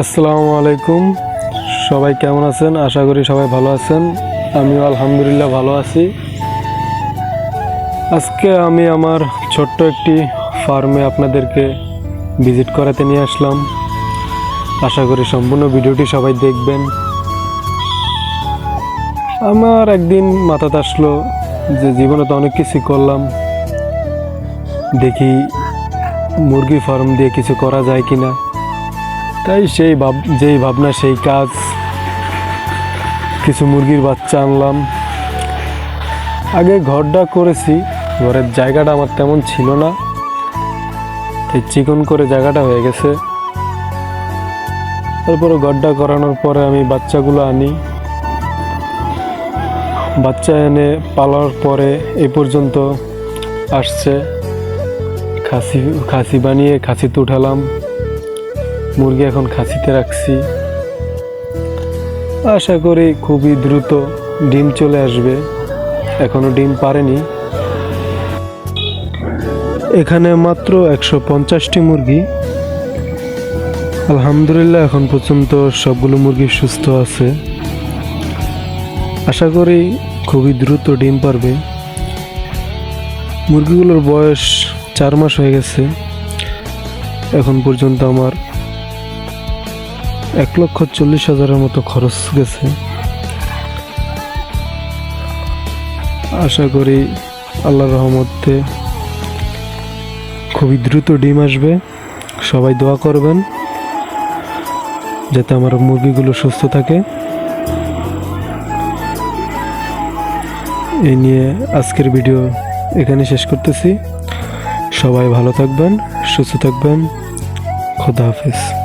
আসসালামু আলাইকুম। সবাই কেমন আছেন? আশা করি সবাই ভালো আছেন। আমিও আলহামদুলিল্লাহ ভালো আছি। আজকে আমি আমার ছোট্ট একটি ফার্মে আপনাদেরকে ভিজিট করাতে নিয়ে আসলাম। আশা করি সম্পূর্ণ ভিডিওটি সবাই দেখবেন। আমার একদিন মাথাতে আসলো যে জীবনে তো অনেক কিছু করলাম। দেখি মুরগি ফার্ম দিয়ে কিছু করা যায় কিনা। তাই সেই ভাব, যেই ভাবনা, সেই কাজ। কিছু মুরগির বাচ্চা আনলাম। আগে ঘরটা করেছি, ঘরের জায়গাটা আমার তেমন ছিল না। তাই চিকন করে জায়গাটা হয়ে গেছে। তারপরে ঘরটা করানোর পরে আমি বাচ্চাগুলো আনি। বাচ্চা এনে পালার পরে এ পর্যন্ত আসছে। খাসি খাসি বানিয়ে খাসিতে উঠালাম। মুরগি এখন খাসিতে রাখছি। আশা করি খুবই দ্রুত ডিম চলে আসবে। এখনও ডিম পারেনি। এখানে মাত্র একশো পঞ্চাশটি মুরগি। আলহামদুলিল্লাহ এখন পর্যন্ত সবগুলো মুরগি সুস্থ আছে। আশা করি খুবই দ্রুত ডিম পারবে। মুরগিগুলোর বয়স চার মাস হয়ে গেছে। এখন পর্যন্ত আমার এক লক্ষ চল্লিশ হাজারের মতো খরচ গেছে। আশা করি আল্লাহর রহমতে খুবই দ্রুত ডিম আসবে। সবাই দোয়া করবেন যাতে আমার মুরগিগুলো সুস্থ থাকে। এই নিয়ে আজকের ভিডিও এখানে শেষ করতেছি। সবাই ভালো থাকবেন, সুস্থ থাকবেন। খোদা হাফিজ।